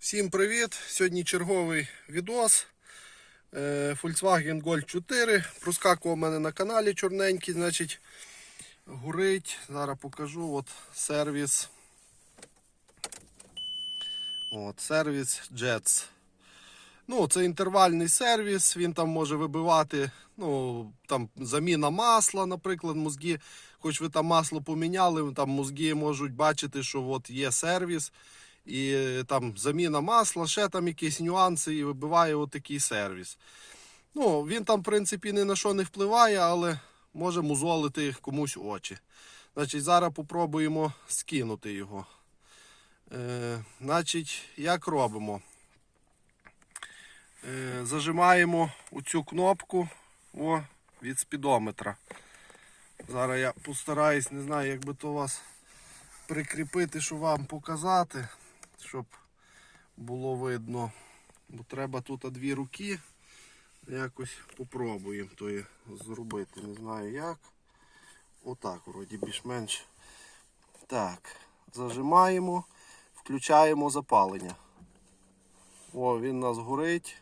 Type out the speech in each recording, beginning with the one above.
Всім привіт! Сьогодні черговий відос. Е, Volkswagen Golf 4. Проскакував у мене на каналі чорненький, значить, горить. Зараз покажу. От сервіс. От, сервіс Jets. Ну, це інтервальний сервіс, він там може вибивати, ну, там заміна масла, наприклад, мозги. Хоч ви там масло поміняли, там мозги можуть бачити, що от є сервіс. І е, там заміна масла, ще там якісь нюанси, і вибиває отакий сервіс. Ну, він там, в принципі, ні на що не впливає, але може музолити комусь очі. Значить, зараз попробуємо скинути його. Е, значить, як робимо? Е, зажимаємо оцю кнопку о, від спідометра. Зараз я постараюсь, не знаю, як би то вас прикріпити, щоб вам показати, щоб було видно. Бо треба тут дві руки. Якось попробуємо то зробити. Не знаю як. Отак, вроді більш-менш. Так, зажимаємо, включаємо запалення. О, він нас горить.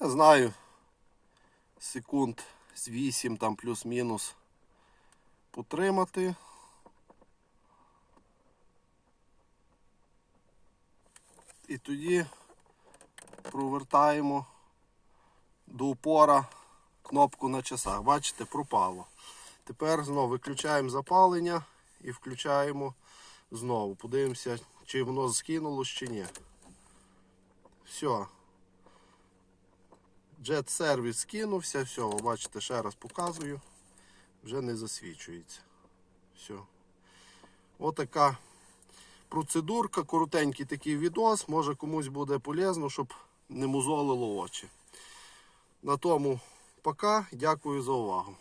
Я знаю, секунд з 8 там плюс-мінус потримати. І тоді провертаємо до упора кнопку на часах. Бачите, пропало. Тепер знову виключаємо запалення і включаємо знову. Подивимося, чи воно скинулось чи ні. Все. Jet сервіс скинувся, все, бачите, ще раз показую. Вже не засвічується. Все. Отака процедурка, коротенький такий відос. Може комусь буде полезно, щоб не музолило очі. На тому пока. Дякую за увагу.